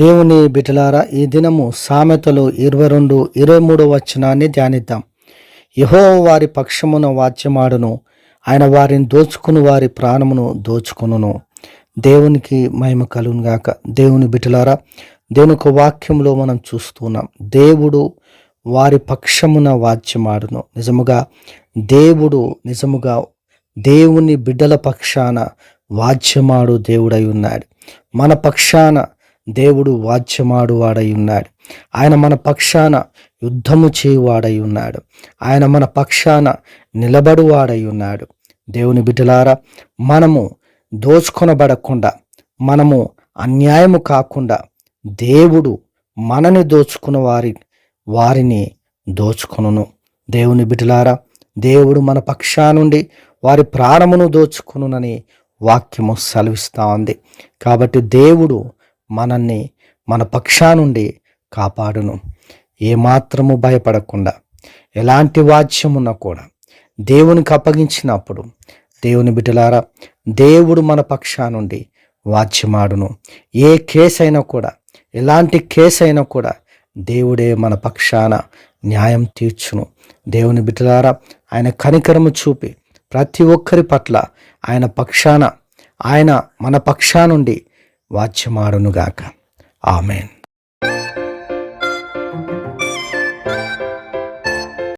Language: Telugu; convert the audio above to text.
దేవుని బిటలారా ఈ దినము సామెతలు ఇరవై రెండు ఇరవై మూడు వచనాన్ని ధ్యానిద్దాం. యహో వారి పక్షమున వాచ్యమాడును ఆయన వారిని దోచుకుని వారి ప్రాణమును దోచుకును దేవునికి మహిమ కలుగునుగాక దేవుని బిటలారా దేవుని వాక్యంలో మనం చూస్తున్నాం దేవుడు వారి పక్షమున వాచ్యమాడును. నిజముగా దేవుడు నిజముగా దేవుని బిడ్డల పక్షాన వాచ్యమాడు దేవుడై ఉన్నాడు. మన పక్షాన దేవుడు వాచ్యమాడు వాడై ఉన్నాడు. ఆయన మన పక్షాన యుద్ధము చేయువాడై ఉన్నాడు. ఆయన మన పక్షాన నిలబడువాడై ఉన్నాడు. దేవుని బిడ్డలారా మనము దోచుకొనబడకుండా మనము అన్యాయము కాకుండా దేవుడు మనని దోచుకున్న వారి వారిని దోచుకొనును. దేవుని బిడ్డలారా దేవుడు మన పక్షా నుండి వారి ప్రాణమును దోచుకునునని వాక్యము సెలవిస్తూ ఉంది. కాబట్టి దేవుడు మనల్ని మన పక్షా నుండి కాపాడును. ఏమాత్రము భయపడకుండా ఎలాంటి వాచ్యమున్నా కూడా దేవునికి అప్పగించినప్పుడు దేవుని బిడ్డలారా దేవుడు మన పక్షా నుండి వాచ్యమాడును. ఏ కేసు అయినా కూడా ఎలాంటి కేసు అయినా కూడా దేవుడే మన పక్షాన న్యాయం తీర్చును. దేవుని బిడ్డలారా ఆయన కనికరము చూపి ప్రతి ఒక్కరి పట్ల ఆయన పక్షాన ఆయన మన పక్షా నుండి వాచ్యమారునుగాక ఆమెన్.